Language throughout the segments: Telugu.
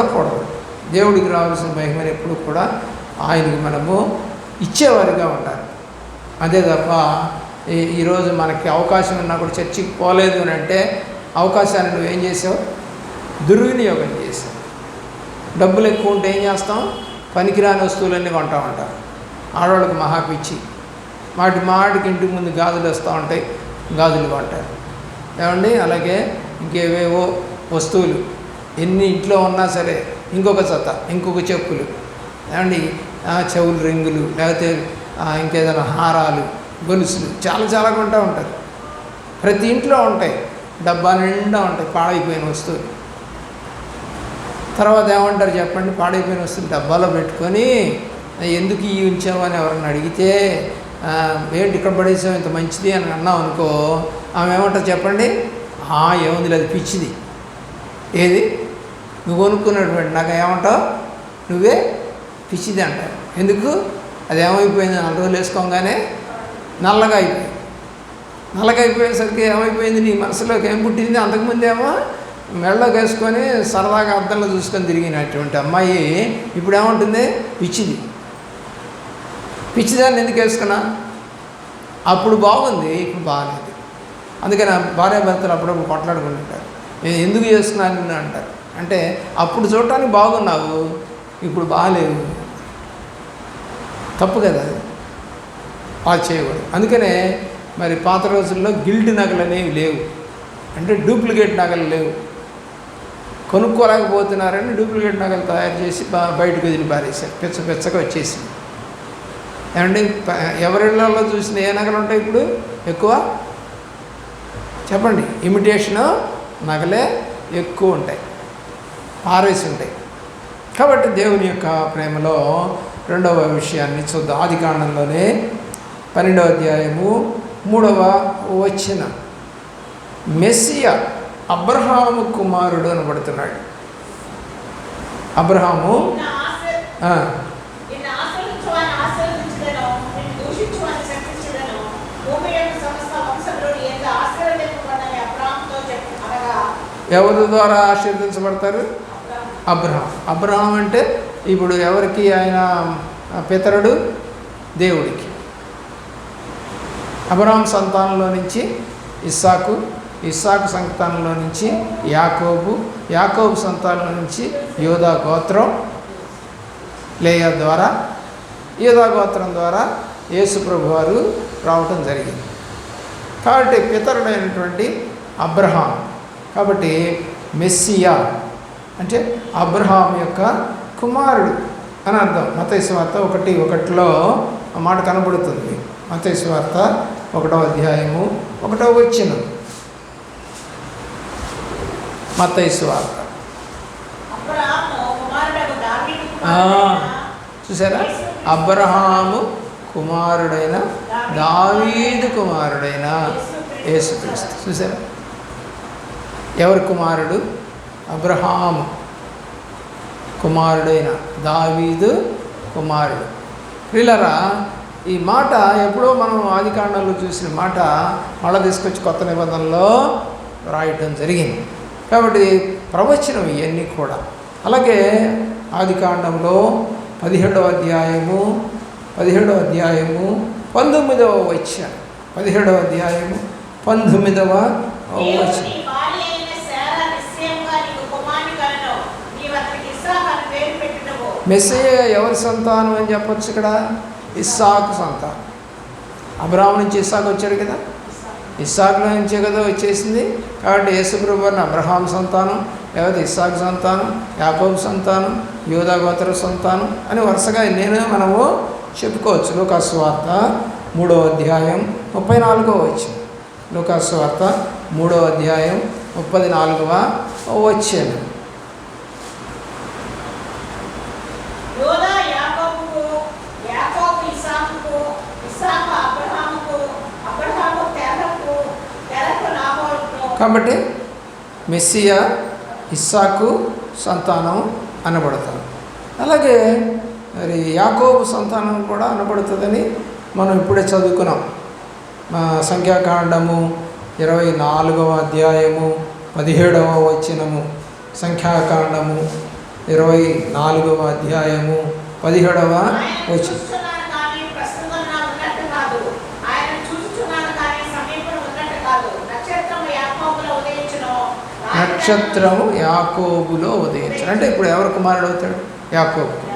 ఉండకూడదు దేవుడికి రావాల్సిన మహిమని ఎప్పుడు కూడా ఆయనకి మనము ఇచ్చేవారిగా ఉండాలి. అదే తప్ప ఈరోజు మనకి అవకాశం ఉన్నా కూడా చర్చికి పోలేదు అని అంటే అవకాశాన్ని నువ్వేం చేసావు? దుర్వినియోగం చేసావు. డబ్బులు ఎక్కువ ఉంటే ఏం చేస్తాం? పనికిరాని వస్తువులన్నీ కొంటా ఉంటారు ఆడవాళ్ళకి మహా పిచ్చి వాటి మాటికి ఇంటికి ముందు గాజులు వస్తూ ఉంటాయి. గాజులు కొంటారు. ఏమండి? అలాగే ఇంకేవేవో వస్తువులు. ఎన్ని ఇంట్లో ఉన్నా సరే ఇంకొక చెత్త ఇంకొక చెప్పులు. ఏమండి? చెవులు రింగులు లేకపోతే ఇంకేదైనా హారాలు గొలుసులు చాలా చాలా కొంటూ ఉంటారు. ప్రతి ఇంట్లో ఉంటాయి. డబ్బా నిండా ఉంటాయి పాడైపోయిన వస్తువులు. తర్వాత ఏమంటారు చెప్పండి? పాడైపోయిన వస్తువులు డబ్బాలో పెట్టుకొని ఎందుకు ఈ ఉంచామని ఎవరన్నా అడిగితే ఏంటి ఇక్కడ పడేసాం ఇంత మంచిది? అని అన్నాం అనుకో ఆమె ఏమంటారు చెప్పండి? "ఆ, ఏముంది అది పిచ్చిది. ఏది? నువ్వు కొనుక్కున్నటువంటి నాకు ఏమంటావు? నువ్వే పిచ్చిది అంటావు ఎందుకు? అది ఏమైపోయింది నాలుగు రోజులు వేసుకోగానే నల్లగా అయిపోయింది. నల్లగా అయిపోయేసరికి ఏమైపోయింది? నీ మనసులోకి ఏం పుట్టింది? అంతకుముందేమో మెళ్ళలోకి వేసుకొని సరదాగా అద్దంలో చూసుకొని తిరిగినటువంటి అమ్మాయి ఇప్పుడు ఏముంటుంది పిచ్చిది. పిచ్చిదాన్ని ఎందుకు వేసుకున్నా? అప్పుడు బాగుంది ఇప్పుడు బాగాలేదు. అందుకని భార్యాభర్తలు అప్పుడప్పుడు కొట్లాడుకుంటుంటారు. నేను ఎందుకు చేస్తున్నాను అంటారు. అంటే అప్పుడు చూడటానికి బాగున్నావు ఇప్పుడు బాగాలేవు తప్పు కదా అది. అలా చేయకూడదు. అందుకనే మరి పాత రోజుల్లో గిల్డ్ నగలు అనేవి లేవు. అంటే డూప్లికేట్ నగలు లేవు. కొనుక్కోలేకపోతున్నారని డూప్లికేట్ నగలు తయారు చేసి బయటకు వదిలి పారేశారు. పిచ్చ పిచ్చగా వచ్చేసింది. ఏమంటే ప- ఎవరిళ్ళల్లో చూసిన ఏ నగలు ఉంటాయి ఇప్పుడు? ఎక్కువ? చెప్పండి. ఇమిటేషను నగలే ఎక్కువ ఉంటాయి. పారేసి ఉంటాయి. కాబట్టి దేవుని యొక్క ప్రేమలో రెండవ విషయాన్ని చూద్దాం. ఆది కాండంలోనే పన్నెండవ అధ్యాయము మూడవ వచ్చిన మెస్సియా అబ్రహాము కుమారుడు అనబడుతున్నాడు. అబ్రహాము? ఎవరి ద్వారా ఆశీర్వదించబడతారు? అబ్రహం. అబ్రహం అంటే ఇప్పుడు ఎవరికి ఆయన పితరుడు? దేవుడికి. అబ్రహం సంతానంలో నుంచి ఇస్సాకు ఇస్సాకు సంతానంలో నుంచి యాకోబు యాకోబు సంతానంలో నుంచి యోధా గోత్రం లేయా ద్వారా యోధా గోత్రం ద్వారా యేసుప్రభు వారు రావటం జరిగింది. కాబట్టి పితరుడైనటువంటి అబ్రహాం. కాబట్టి మెస్సియా అంటే అబ్రహాం యొక్క కుమారుడు అని అర్థం. మతైసు వార్త ఒకటి ఒకటిలో ఆ మాట కనబడుతుంది. మతైసు వార్త ఒకటో అధ్యాయము ఒకటో వచ్చిన. మతైసు వార్త అబ్రాహాము కుమారుడగు దావీదు ఆ, కుమారుడైన చూసారా? అబ్రహాము కుమారుడైన దావీదు కుమారుడైన యేసుక్రీస్తు. చూసారా? ఎవరి కుమారుడు? అబ్రహాము కుమారుడైన దావీదు కుమారుడు. వీళ్ళరా ఈ మాట ఎప్పుడో మనం ఆదికాండంలో చూసిన మాట మళ్ళీ తీసుకొచ్చి కొత్త నిబంధనలో రాయటం జరిగింది. కాబట్టి ప్రవచనం ఇవన్నీ కూడా. అలాగే ఆదికాండంలో పదిహేడవ అధ్యాయము పదిహేడవ అధ్యాయము పంతొమ్మిదవ వచ్చ పదిహేడవ అధ్యాయము పంతొమ్మిదవ నీవు వచ్చ నీ భార్య అయిన శారా నిశ్చయముగా నీకు కుమారుని కలను. నీవు అతనికి ఇస్సాకు అని పేరు పెట్టుటకు. మెస్సయ్య ఎవరి సంతానం అని చెప్పొచ్చు ఇక్కడ? ఇస్సాకు సంతానం. అబ్రాహం నుంచి ఇస్సాకు వచ్చాడు కదా? ఇస్సాకులో నుంచే కదా వచ్చేసింది. కాబట్టి యేసుప్రభుని అబ్రహాం సంతానం లేకపోతే ఇస్సాకు సంతానం యాకోబు సంతానం యోధా సంతానం అని వరుసగా నేను మనము చెప్పుకోవచ్చు. లోకాస్వార్త మూడో అధ్యాయం ముప్పై నాలుగవ వచ్చింది లోకాస్వార్త మూడో అధ్యాయం ముప్పది నాలుగవ వచ్చాను యోదా యాకోబుకు, యాకోబు ఇస్సాకుకు, ఇస్సాకు అబ్రహాముకు, అబ్రహాము తెరహకు, తెరహు నాహోరుకును. కాబట్టి మెస్సియా ఇస్సాకు సంతానం అనబడతారు. అలాగే మరి యాకోబు సంతానం కూడా అనబడుతుందని మనం ఇప్పుడే చదువుకున్నాం. సంఖ్యాకాండము ఇరవై నాలుగవ అధ్యాయము పదిహేడవ వచనము సంఖ్యాకాండము ఇరవై నాలుగవ అధ్యాయము పదిహేడవ వచనం వచ్చి చూస్తున్నాను కానీ ప్రస్తుతం నా ఉన్నట్టు కాదు ఆయన చూస్తున్నాను కానీ సమీపం ఉన్నట్టు కాదు నక్షత్రం యాకోబులో ఉదయించును నక్షత్రము యాకోబులో ఉదయించను. అంటే ఇప్పుడు ఎవరు కుమారుడు అవుతాడు? యాకోబు.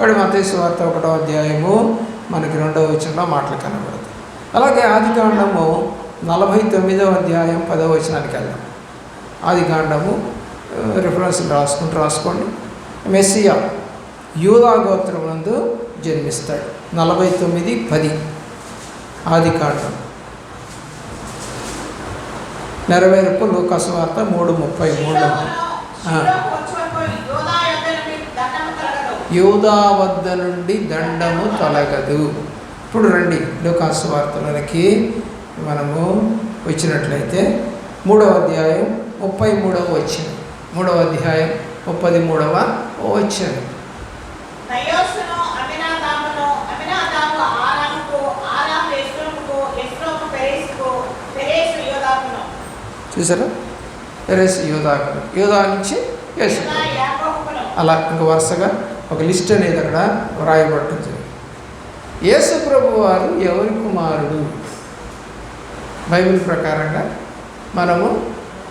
వాడు మతేసు వార్త ఒకటో అధ్యాయము మనకి రెండవ వచనంలో మాటలు కనబడతాయి. అలాగే ఆదికాండము నలభై తొమ్మిదవ అధ్యాయం పదవ వచనానికి వెళ్దాం. ఆదికాండము రిఫరెన్స్ రాసుకుంటూ రాసుకోండి. మెస్సియా యూదా గోత్రమునందు జన్మిస్తాడు. నలభై తొమ్మిది పది. ఆదికాండం నెరవేర్పు లూకాసు వార్త మూడు ముప్పై మూడు. యూదా వద్ద నుండి దండము తొలగదు. ఇప్పుడు రండి లూకాసు వార్తలకి మనము వచ్చినట్లయితే మూడవ అధ్యాయం ముప్పై మూడవ వచ్చిన మూడవ అధ్యాయం ముప్పది మూడవ వచ్చిన చూసారా? ఎరేస్ యూదా యోధా నుంచి యేసు. అలా ఇంక వరుసగా ఒక లిస్ట్ అనేది అక్కడ వ్రాయబడటం జరిగింది. యేసు ప్రభు వారు ఎవరి కుమారుడు? బైబిల్ ప్రకారంగా మనము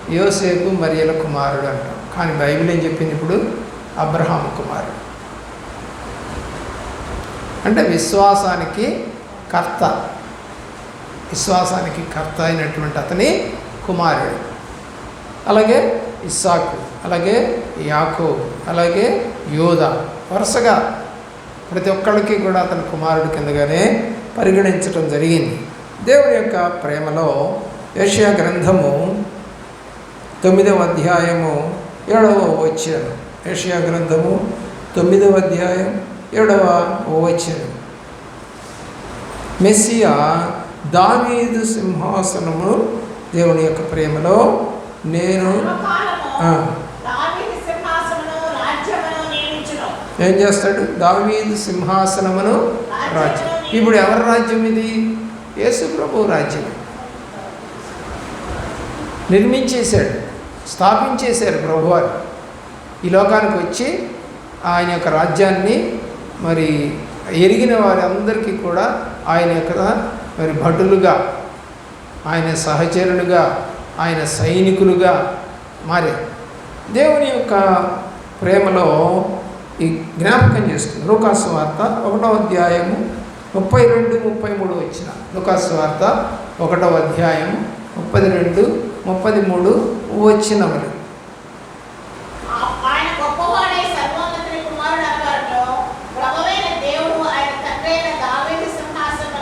యోసేపు మరియల కుమారుడు అంటాం. కానీ బైబిల్ ఏం చెప్పింది ఇప్పుడు? అబ్రహాం కుమారుడు. అంటే విశ్వాసానికి కర్త. విశ్వాసానికి కర్త అయినటువంటి అతని కుమారుడు. అలాగే ఇస్సాకు అలాగే యాకో అలాగే యోధ వరుసగా ప్రతి ఒక్కళ్ళకి కూడా అతని కుమారుడి కిందగానే పరిగణించటం జరిగింది. దేవుని యొక్క ప్రేమలో ఏషియా గ్రంథము తొమ్మిదవ అధ్యాయము ఏడవ వచ్చాను ఏషియా గ్రంథము తొమ్మిదవ అధ్యాయం ఏడవ వచ్చాను మెస్సియా దావీదు సింహాసనము దేవుని యొక్క ప్రేమలో నేను ఏం చేస్తాడు? దావీదు సింహాసనమును రాజ్యం ఇప్పుడు ఎవరి రాజ్యం ఇది? యేసు ప్రభు రాజ్యం. నిర్మించేశాడు స్థాపించేశారు ప్రభువారు. ఈ లోకానికి వచ్చి ఆయన యొక్క రాజ్యాన్ని మరి ఎరిగిన వారందరికీ కూడా ఆయన యొక్క మరి భటులుగా ఆయన సహచరులుగా ఆయన సైనికులుగా మారారు దేవుని యొక్క ప్రేమలో ఈ జ్ఞాపకం చేసుకుంది లూకాసు వార్త ఒకటో అధ్యాయము ముప్పై రెండు ముప్పై మూడు వచ్చిన. లూకాసు వార్త ఒకటో అధ్యాయము ముప్పది రెండు ముప్పది మూడు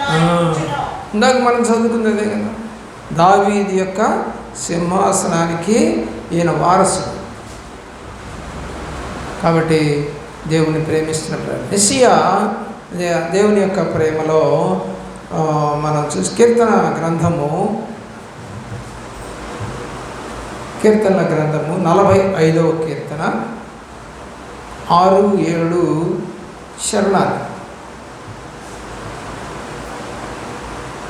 నియమించును ఇందాక మనం చదువుకుంది అదే కదా. దావీది యొక్క సింహాసనానికి ఈయన వారసుడు. కాబట్టి దేవుని ప్రేమిస్తున్న ప్రేమ. మెస్సియా దేవుని యొక్క ప్రేమలో మనం చూసి కీర్తన గ్రంథము కీర్తన గ్రంథము నలభై ఐదవ కీర్తన ఆరు ఏడు శరణాలు.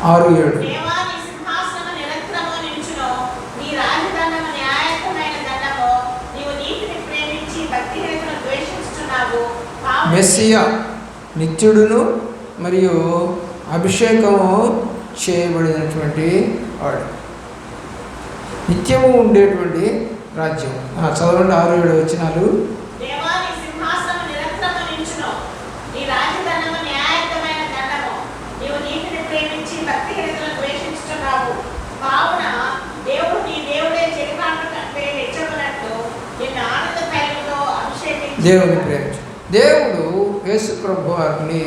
ఆరు ఏడు దేవా నీ సింహాసనము నిరంతరము నిలుచును నీ రాజదండము న్యాయకమైన దండము నీవు నీతిని ప్రేమించి భక్తిహీనతను ద్వేషిస్తున్నావు పాపం- మెస్సియా నిత్యుడును మరియు అభిషేకము చేయబడినటువంటి వాడు. నిత్యము ఉండేటువంటి రాజ్యం. చదవండి ఆరు ఏడు వచ్చినాలు దేవుని ప్రేమించు దేవుడు యేసు ప్రభు వారిని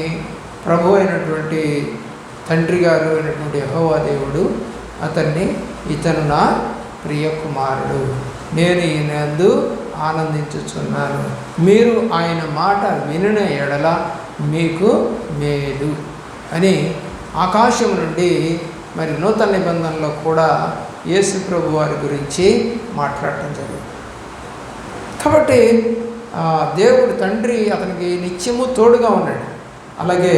ప్రభు అయినటువంటి తండ్రి గారు అయినటువంటి యహోవా దేవుడు అతన్ని ఇతను నా ప్రియ కుమారుడు నేను ఈయనందు ఆనందించుచున్నాను. మీరు ఆయన మాట వినిన ఎడల మీకు మేలు అని ఆకాశం నుండి మరి నూతన నిబంధనలో కూడా యేసు ప్రభు వారి గురించి మాట్లాడటం జరిగింది. కాబట్టి దేవుడు తండ్రి అతనికి నిత్యము తోడుగా ఉన్నాడు. అలాగే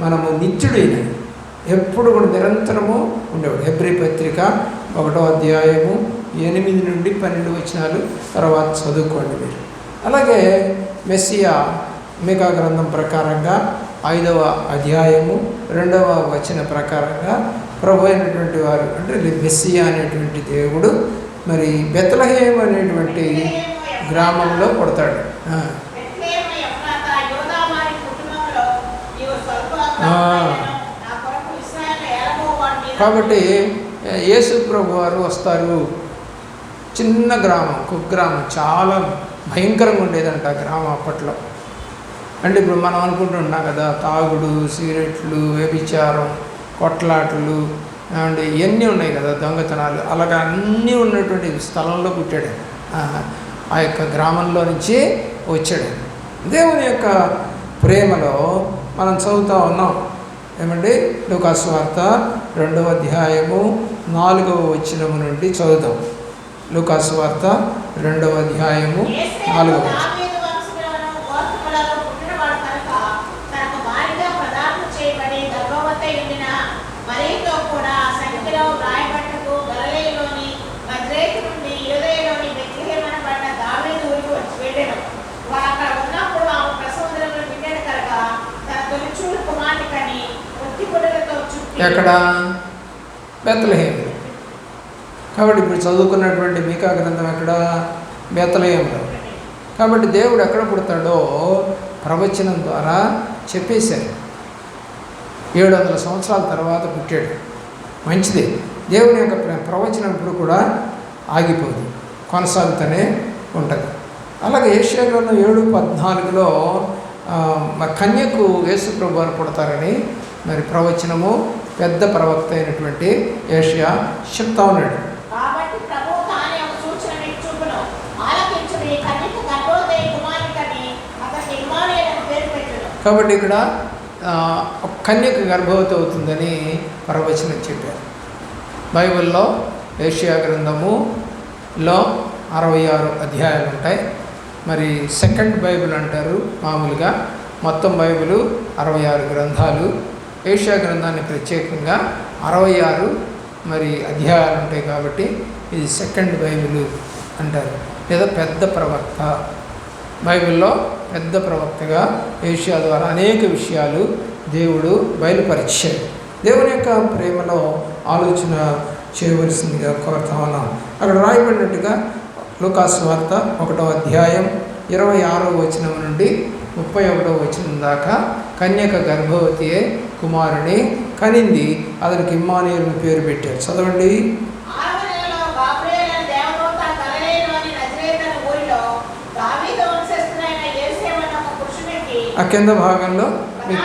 మనము నిత్యుడైన ఎప్పుడు కూడా నిరంతరము ఉండేవాడు. హెబ్రి పత్రిక ఒకటో అధ్యాయము ఎనిమిది నుండి పన్నెండు వచనాలు తర్వాత చదువుకోండి మీరు. అలాగే మెస్సియా మేకా గ్రంథం ప్రకారంగా ఐదవ అధ్యాయము రెండవ వచన ప్రకారంగా ప్రభు అయినటువంటి వారు అంటే మెస్సియా అనేటువంటి దేవుడు మరి బెత్లహేమ్ అనేటువంటి గ్రామంలో పుడతాడు. కాబట్టి యేసు ప్రభు వారు వస్తారు. చిన్న గ్రామం కుగ్రామం చాలా భయంకరంగా ఉండేదంట ఆ గ్రామం అప్పట్లో. అంటే ఇప్పుడు మనం అనుకుంటున్నాం కదా తాగుడు సిగరెట్లు వ్యభిచారం కొట్లాటలు అండ్ ఇవన్నీ ఉన్నాయి కదా దొంగతనాలు. అలాగా అన్నీ ఉన్నటువంటి స్థలంలో పుట్టాడు. ఆ, యొక్క గ్రామంలో నుంచి వచ్చాడు. దేవుని యొక్క ప్రేమలో మనం చదువుతూ ఉన్నాం. ఏమండి? లూకాసు వార్త రెండవ అధ్యాయము నాలుగవ వచనము నుండి చదువుతాం. లూకాసు వార్త రెండవ అధ్యాయము నాలుగవ వచనం. ఎక్కడ? బెత్తలహేం కాబట్టి ఇప్పుడు చదువుకున్నటువంటి మీకా గ్రంథం ఎక్కడ? బెత్తలహేంలో కాబట్టి దేవుడు ఎక్కడ పుడతాడో ప్రవచనం ద్వారా చెప్పేశారు ఏడు వందల సంవత్సరాల తర్వాత పుట్టాడు. మంచిది. దేవుని యొక్క ప్రవచనం ఇప్పుడు కూడా ఆగిపోదు. కొనసాగుతూనే ఉంటుంది. అలాగే ఏషియా ఏడు పద్నాలుగులో మరి కన్యకు యేసు ప్రభు పుడతారని మరి ప్రవచనము పెద్ద ప్రవక్త అయినటువంటి ఏషియా చెప్తా ఉన్నాడు కాబట్టి ఇక్కడ కన్యక గర్భవతి అవుతుందని ప్రవచనం చెప్పారు. బైబిల్లో ఏషియా గ్రంథములో అరవై ఆరు అధ్యాయాలు ఉంటాయి. మరి సెకండ్ బైబిల్ అంటారు మామూలుగా. మొత్తం బైబిల్ అరవై ఆరు గ్రంథాలు. ఏషియా గ్రంథాన్ని ప్రత్యేకంగా అరవై ఆరు మరి అధ్యాయాలు ఉంటాయి కాబట్టి ఇది సెకండ్ బైబిల్ అంటారు. లేదా పెద్ద ప్రవక్త. బైబిల్లో పెద్ద ప్రవక్తగా ఏషియా ద్వారా అనేక విషయాలు దేవుడు బయలుపరిచాడు. దేవుని యొక్క ప్రేమలో ఆలోచన చేయవలసిందిగా కోరుతా ఉన్నాం. అక్కడ రాయబడినట్టుగా లూకాసు వార్త ఒకటో అధ్యాయం ఇరవై ఆరో వచనం నుండి ముప్పై ఒకటో వచనం దాకా కన్యక గర్భవతి అయి కుమారుని కనింది. అతనికి ఇమ్మానుయేలు పేరు పెట్టారు. చదవండి. ఆ కింద భాగంలో మీకు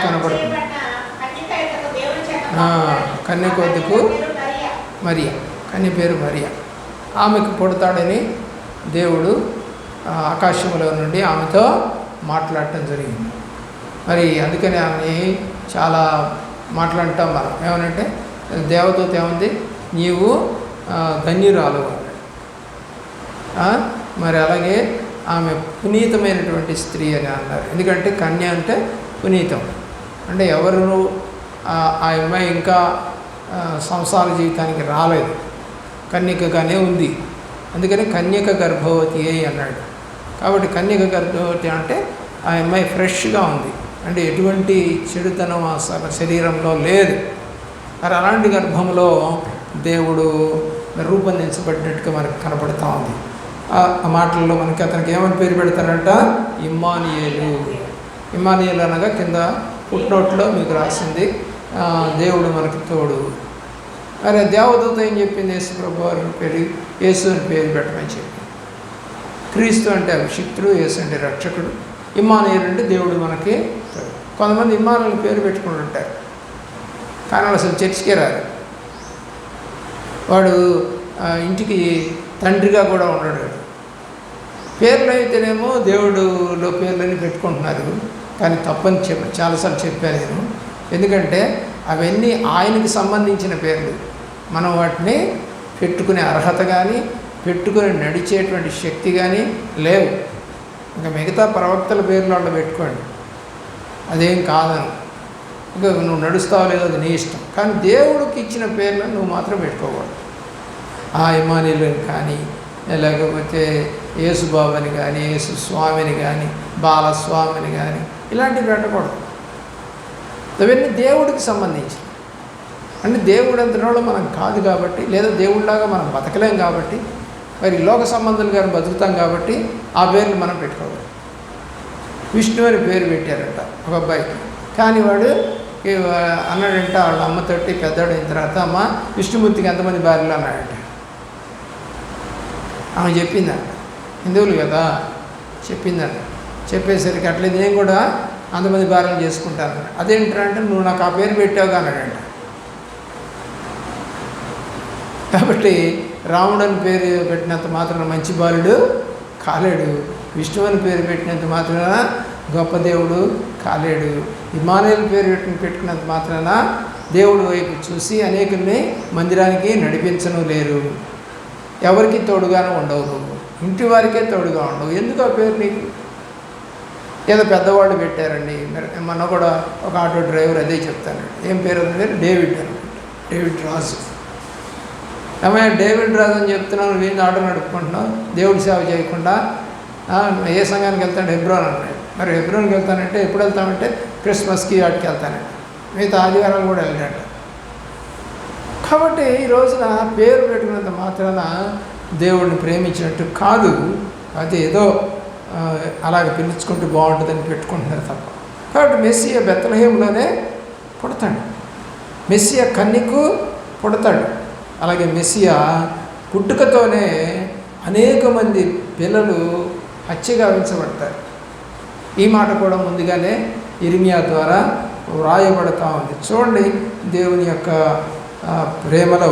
ఆ వద్దకు పేరు మరియా. కన్య పేరు మరియా. ఆమెకు పుడతాడని దేవుడు ఆకాశంలో నుండి ఆమెతో మాట్లాడటం జరిగింది. మరి అందుకని ఆమె చాలా మాట్లాడటం మనం ఏమనంటే దేవదూత ఏముంది? నీవు ధన్యురాలు మరి అలాగే ఆమె పునీతమైనటువంటి స్త్రీ అని అన్నారు. ఎందుకంటే కన్య అంటే పునీతం. అంటే ఎవరు ఆ అమ్మాయి ఇంకా సంసార జీవితానికి రాలేదు. కన్యకగానే ఉంది. అందుకని కన్యక గర్భవతి అన్నాడు. కాబట్టి కన్యక గర్భవతి అంటే ఆ అమ్మాయి ఫ్రెష్గా ఉంది. అంటే ఎటువంటి చెడుతనం ఆ శరీరంలో లేదు. మరి అలాంటి గర్భంలో దేవుడు రూపొందించబడినట్టుగా మనకు కనపడుతూ ఉంది. ఆ మాటల్లో మనకి అతనికి ఏమని పేరు పెడతారంట? ఇమ్మానియేలు. ఇమ్మానియేలు అనగా కింద పుట్నోట్లో మీకు రాసింది. దేవుడు మనకి తోడు. అరే దేవదూత ఏం చెప్పింది? యేసు ప్రభు వారి పేరు యేసు అని పేరు పెట్టమని చెప్పి. క్రీస్తు అంటే అభిషిక్తుడు యేసు అంటే రక్షకుడు ఇమ్మానుయేలు అంటే దేవుడు మనకి కొంతమంది ఇమ్మానులు పేరు పెట్టుకుని ఉంటారు. కానీ వాళ్ళు అసలు చర్చికే రారు. వాడు ఇంటికి తండ్రిగా కూడా ఉండడు. పేర్లు అయితేనేమో దేవుడులో పేర్లని పెట్టుకుంటున్నారు. కానీ తప్పని చెప్ప చాలాసార్లు చెప్పాను నేను. ఎందుకంటే అవన్నీ ఆయనకి సంబంధించిన పేర్లు. మనం వాటిని పెట్టుకునే అర్హత కానీ పెట్టుకొని నడిచేటువంటి శక్తి కానీ లేవు. ఇంకా మిగతా ప్రవక్తల పేర్లు వాళ్ళు పెట్టుకోండి. అదేం కాదను. ఇంకా నువ్వు నడుస్తావు లేదో అది నీ ఇష్టం. కానీ దేవుడికి ఇచ్చిన పేర్లను నువ్వు మాత్రం పెట్టుకోకూడదు. ఆ ఇమానీలు కానీ లేకపోతే యేసుబాబుని కానీ యేసు స్వామిని కానీ బాలస్వామిని కానీ ఇలాంటివి పెట్టకూడదు. అవన్నీ దేవుడికి సంబంధించి అంటే దేవుడు అంతనోళ్ళు మనం కాదు కాబట్టి లేదా దేవుడిలాగా మనం బతకలేం కాబట్టి మరి లోక సంబంధాలు గారు బతుకుతాం కాబట్టి ఆ పేర్లు మనం పెట్టుకోవాలి. విష్ణు అని పేరు పెట్టారట ఒక అబ్బాయికి. కానీ వాడు అన్నాడంట వాళ్ళ అమ్మతోటి పెద్దోడు తర్వాత అమ్మ విష్ణుమూర్తికి ఎంతమంది భార్యలు? అన్నాడంట. ఆమె చెప్పిందంట. హిందువులు కదా? చెప్పిందంట. చెప్పేసరికి అట్లేదు నేను కూడా అంతమంది భార్యలు చేసుకుంటాను. అదేంటారంటే నువ్వు నాకు ఆ పేరు పెట్టావు అన్నాడంట. కాబట్టి రాముడు అని పేరు పెట్టినంత మాత్రాన మంచి బాలుడు కాలేడు. విష్ణు అని పేరు పెట్టినంత మాత్రాన గొప్ప దేవుడు కాలేడు. ఇమానుయేల్ పేరు పెట్టిన పెట్టుకున్నంత మాత్రాన దేవుడు వైపు చూసి అనేకుల్ని మందిరానికి నడిపించను లేరు. ఎవరికి తోడుగానే ఉండవు నువ్వు. ఇంటి వారికే తోడుగా ఉండవు. ఎందుకు ఆ పేరు నీకు? ఏదో పెద్దవాళ్ళు పెట్టారండి. మన మొన్న కూడా ఒక ఆటో డ్రైవర్ అదే చెప్తాను. ఏం పేరు అంటే డేవిడ్ అని డేవిడ్ రాజు. ఏమైనా డేవిడ్ రాజు అని చెప్తున్నాను నువ్వు ఆటో నడుపుకుంటున్నావు దేవుడి సేవ చేయకుండా ఏ సంఘానికి వెళ్తాడు? హెబ్రోన్ అన్నాడు మరి హెబ్రోన్కి వెళ్తానంటే ఎప్పుడు వెళ్తామంటే క్రిస్మస్కి వాటికి వెళ్తానండి మిగతా ఆదివారం కూడా వెళ్ళాడు కాబట్టి ఈ రోజున పేరు పెట్టుకున్నంత మాత్రాన దేవుడిని ప్రేమించినట్టు కాదు. అది ఏదో అలాగే అలాగ పిలుచుకుంటూ బాగుంటుందని పెట్టుకుంటున్నారు తప్ప. కాబట్టి మెస్సియ బెత్తలహేములోనే పుడతాడు. మెస్సియ కన్నికు పుడతాడు. అలాగే మెస్సియా పుట్టుకతోనే అనేక మంది పిల్లలు హత్యగావించబడతారు ఈ మాట కూడా ముందుగానే ఇరిమియా ద్వారా వ్రాయబడతా ఉంది. చూడండి దేవుని యొక్క ప్రేమలో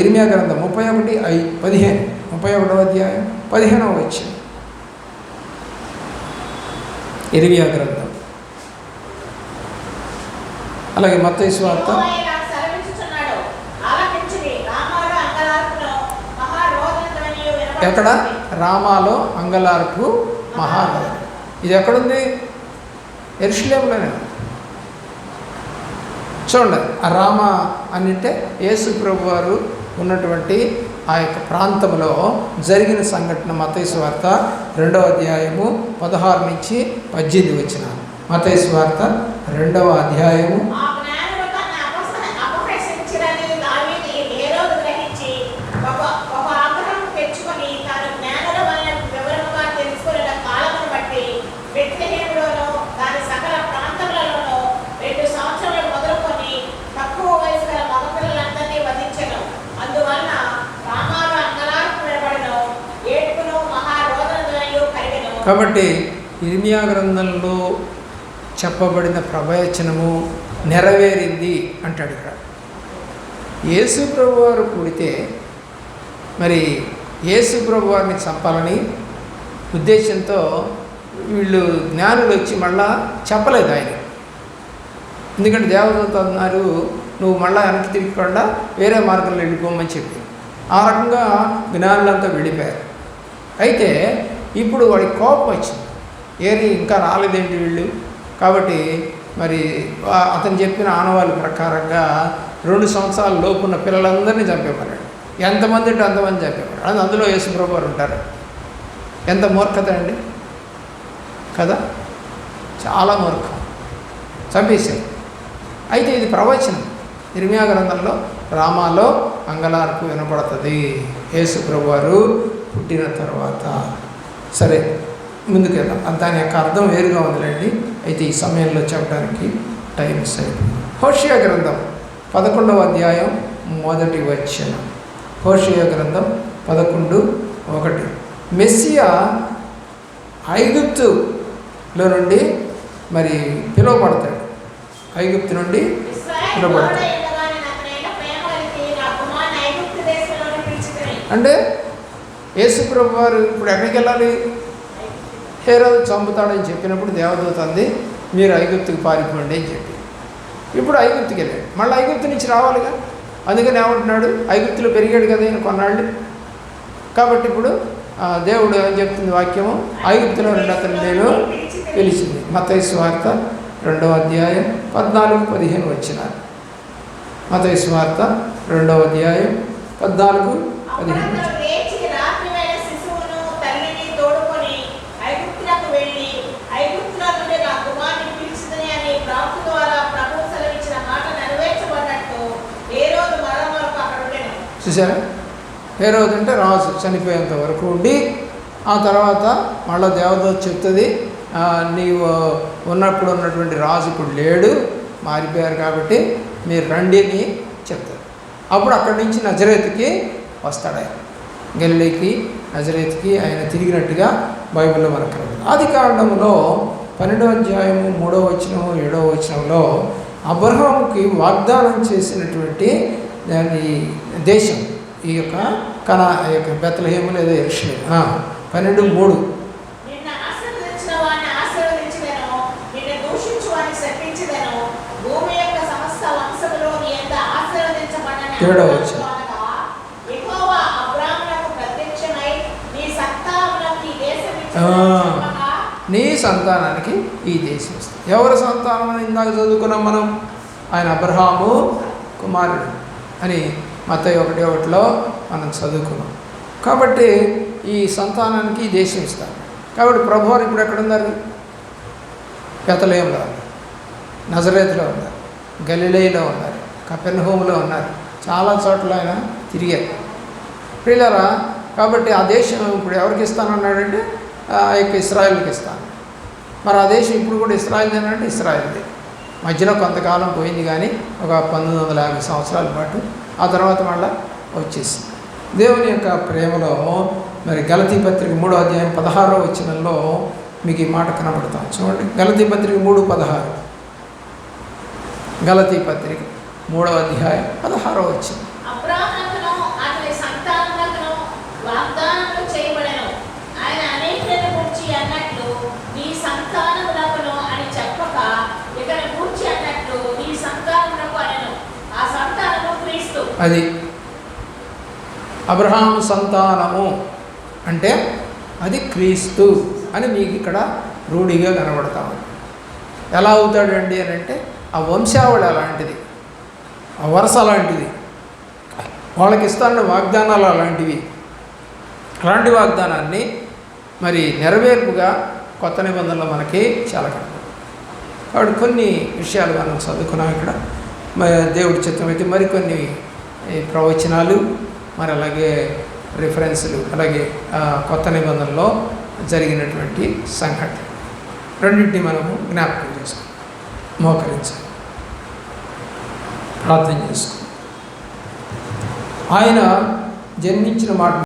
ఇరిమియా గ్రంథం ముప్పై ఒకటి ఐ పదిహేను ముప్పై ఒకటవ అధ్యాయం పదిహేనవ వచ్చింది ఇరిమియా గ్రంథం. అలాగే మత్తయి స్వార్త ఎక్కడ? రామాలో అంగలార్పు మహానగరం ఇది ఎక్కడుంది? ఎరుషులేములోనే. చూడండి ఆ రామ అని అంటే యేసు ప్రభు వారు ఉన్నటువంటి ఆ యొక్క ప్రాంతంలో జరిగిన సంఘటన మతైసు వార్త రెండవ అధ్యాయము పదహారు నుంచి పద్దెనిమిది వచ్చిన మతైసు వార్త రెండవ అధ్యాయము కాబట్టి ఇర్మియా గ్రంథంలో చెప్పబడిన ప్రవచనము నెరవేరింది అంటాడు ఇక్కడ. యేసు ప్రభు వారు పుడితే మరి యేసు ప్రభు వారిని చంపాలని ఉద్దేశంతో వీళ్ళు జ్ఞానులు వచ్చి మళ్ళా చెప్పలేదు ఆయన. ఎందుకంటే దేవదూత అన్నారు నువ్వు మళ్ళా వెనక్కి తిరిగికుండా వేరే మార్గంలో వెళ్ళిపోమని చెప్పి. ఆ రకంగా జ్ఞానులంతా వెళ్ళిపోయారు. అయితే ఇప్పుడు వాడికి కోపం వచ్చింది. ఏరి ఇంకా రాలేదేంటి వీళ్ళు? కాబట్టి మరి అతను చెప్పిన ఆనవాళ్ళ ప్రకారంగా రెండు సంవత్సరాల లోపున్న పిల్లలందరినీ చంపేమన్నాడు ఎంతమంది అంటే అంతమంది చంపేమన్నాడు అది అందులో యేసుప్రభు వారు ఉంటారు. ఎంత మూర్ఖత అండి? కదా? చాలా మూర్ఖం. చంపేశారు. అయితే ఇది ప్రవచనం. నిర్మయా గ్రంథంలో రామాలో అంగలార్పు వినపడుతుంది. యేసుప్రభు వారు పుట్టిన తర్వాత సరే ముందుకెళ్దాం. అది దాని యొక్క అర్థం వేరుగా ఉందిలేండి. అయితే ఈ సమయంలో చెప్పడానికి టైం సరిపోయింది హోషియా గ్రంథం పదకొండవ అధ్యాయం మొదటి వచనం. హోషియా గ్రంథం పదకొండు ఒకటి. మెస్సియా ఐగుప్తులో నుండి మరి పిలువబడతాడు. ఐగుప్తు నుండి ఇశ్రాయేలు నిలబడతాడు. తోడై ఉండగా నేను అతని ప్రేమ కలిగి నా కుమారుని ఐగుప్తు దేశంలోని పిలిచితిని. అంటే యేసుప్రభు వారు ఇప్పుడు ఎక్కడికి వెళ్ళాలి? హేరోదు చంపుతాడని చెప్పినప్పుడు దేవదూత అంది మీరు ఐగుప్తుకి పారిపోండి అని చెప్పి. ఇప్పుడు ఐగుప్తుకి వెళ్ళాడు. మళ్ళీ ఐగుప్తు నుంచి రావాలిగా? అందుకని ఏమంటున్నాడు? ఐగుప్తులో పెరిగాడు కదా ఈయన కొన్నాళ్ళు. కాబట్టి ఇప్పుడు దేవుడు ఏం చెప్తుంది వాక్యము? ఐగుప్తులో రెండు అతను నేను పిలిచింది. మతైసు వార్త రెండవ అధ్యాయం పద్నాలుగు పదిహేను వచ్చిన మతైసు వార్త రెండవ అధ్యాయం పద్నాలుగు పదిహేను వచ్చిన చూసారా ఏ అంటే రాజు చనిపోయేంత వరకు ఉండి ఆ తర్వాత మళ్ళీ దేవదూత చెప్తుంది నీవు ఉన్నప్పుడు ఉన్నటువంటి రాజు ఇప్పుడు లేడు మారిపోయారు కాబట్టి మీరు రండి అని చెప్తారు. అప్పుడు అక్కడి నుంచి నజరేతుకి వస్తాడు ఆయన. గల్లీకి నజరేతుకి ఆయన తిరిగినట్టుగా బైబిల్లో మనకు ఆది కాండంలో పన్నెండవ అధ్యాయము మూడవ వచనము ఏడవ వచనంలో అబ్రహాముకి వాగ్దానం చేసినటువంటి దాని దేశం ఈ యొక్క కనా ఈ యొక్క బెత్తలహేము లేదా ఎరుషలేము. ఆ పన్నెండు మూడు. వంశములో నీ ఏడవ సంతానానికి ఈ దేశం ఎవరి సంతానం అని ఇందాక చదువుకున్నాం మనం? ఆయన అబ్రహాము కుమారుడు. అని మత ఒకటి ఒకటిలో మనం చదువుకున్నాం. కాబట్టి ఈ సంతానానికి దేశం ఇస్తారు. కాబట్టి ప్రభు వారు ఇప్పుడు ఎక్కడ ఉన్నారు బెతలేంలో ఉన్నారు. నజరేతులో ఉన్నారు. గలిలేలో ఉన్నారు. కపెన్హోమ్లో ఉన్నారు. చాలా చోట్ల ఆయన తిరిగారు. పిల్లరా కాబట్టి ఆ దేశం ఇప్పుడు ఎవరికి ఇస్తానన్నాడంటే ఆ యొక్క ఇస్రాయిల్కి ఇస్తాను. మరి ఆ దేశం ఇప్పుడు కూడా ఇస్రాయిల్ అంటే మధ్యలో కొంతకాలం పోయింది కానీ ఒక పంతొమ్మిది వందల యాభై సంవత్సరాల పాటు ఆ తర్వాత మళ్ళా వచ్చేసింది. దేవుని యొక్క ప్రేమలో మరి గలతీ పత్రిక మూడో అధ్యాయం పదహారో వచ్చినలో మీకు ఈ మాట కనబడతాం. చూడండి. గలతీ పత్రిక మూడు పదహారు. గలతీ పత్రిక మూడో అధ్యాయం పదహారో వచ్చింది అబ్రాహామును అతని సంతానమునకును వాగ్దానములు చేయబడెను ఆయన అనేకులను గూర్చి అన్నట్లు నీ సంతానమునకును అని చెప్పక ఇతని గూర్చి అన్నట్లు నీ సంతానమునకు అనెను ఆ సంతానము క్రీస్తు అది అబ్రహాం సంతానము అంటే అది క్రీస్తు అని మీకు ఇక్కడ రూఢిగా కనబడతా ఉంది. ఎలా అవుతాడండి అని అంటే ఆ వంశావళి అలాంటిది ఆ వరుస అలాంటిది వాళ్ళకి ఇస్తాన్న వాగ్దానాలు అలాంటివి. అలాంటి వాగ్దానాన్ని మరి నెరవేర్పుగా కొత్త నిబంధనలు మనకి చాలా కనబడుతుంది కాబట్టి కొన్ని విషయాలు మనం చదువుకున్నాం ఇక్కడ. దేవుడి చిత్తం అయితే మరికొన్ని ప్రవచనాలు మరి అలాగే రిఫరెన్సులు అలాగే కొత్త నిబంధనలో జరిగినటువంటి సంఘటన. రెండింటిని మనము జ్ఞాపకం చేసుకుందాం. మోకరించాలి. ప్రార్థన చేసుకుందాం. ఆయన జన్మించిన మాట